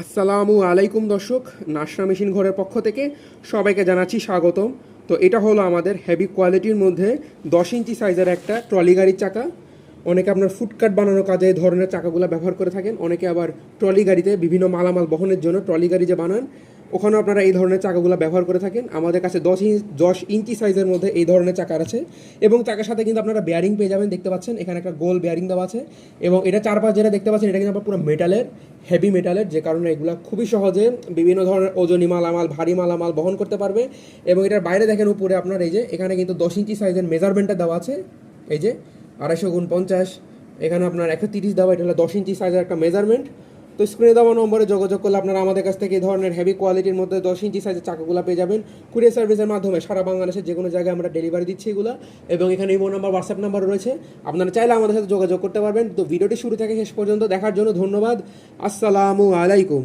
আসসালামু আলাইকুম দর্শক, নাসরা মেশিন ঘরের পক্ষ থেকে সবাইকে জানাচ্ছি স্বাগতম। তো এটা হলো আমাদের হেভি কোয়ালিটির মধ্যে দশ ইঞ্চি সাইজের একটা ট্রলি গাড়ির চাকা। অনেকে আপনার ফুটকাট বানানোর কাজে এই ধরনের চাকাগুলো ব্যবহার করে থাকেন, অনেকে আবার ট্রলি গাড়িতে বিভিন্ন মালামাল বহনের জন্য ট্রলি গাড়ি যে বানান ওখানেও আপনারা এই ধরনের চাকাগুলো ব্যবহার করে থাকেন। আমাদের কাছে দশ ইঞ্চ দশ ইঞ্চি সাইজের মধ্যে এই ধরনের চাকা আছে এবং চাকার সাথে কিন্তু আপনারা বেয়ারিং পেয়ে যাবেন, দেখতে পাচ্ছেন, এখানে একটা গোল বেয়ারিং দেওয়া আছে এবং এটা চারপাশ যেটা দেখতে পাচ্ছেন, এটা কিন্তু আপনার পুরো মেটালের হেভি মেটালের যে কারণে এগুলো খুবই সহজে বিভিন্ন ধরনের ওজনী মালামাল, ভারী মালামাল বহন করতে পারবে এবং এটার বাইরে দেখেন উপরে আপনার এই যে, এখানে কিন্তু দশ ইঞ্চি সাইজের মেজারমেন্টটা দেওয়া আছে, এই যে আড়াইশো গুণ পঞ্চাশ, এখানে আপনার একশো তিরিশ দেওয়া, এটা হলো দশ ইঞ্চি সাইজের একটা মেজারমেন্ট তো স্ক্রিনে দেওয়া নম্বরে যোগাযোগ করলে আপনারা আমাদের কাছ থেকে এই ধরনের হেভি কোয়ালিটির মধ্যে দশ ইঞ্চি সাইজের চাকাগুলো পেয়ে যাবেন। কুরিয়ার সার্ভিসের মাধ্যমে সারা বাংলাদেশের যে কোনো জায়গায় আমরা ডেলিভারি দিচ্ছি এগুলো। এবং এখানে ইমো নাম্বার হোয়াটসঅ্যাপ নাম্বার রয়েছে। আপনারা চাইলে আমাদের সাথে যোগাযোগ করতে পারবেন। তো ভিডিওটি শুরু থেকে শেষ পর্যন্ত দেখার জন্য ধন্যবাদ। আসসালামু আলাইকুম।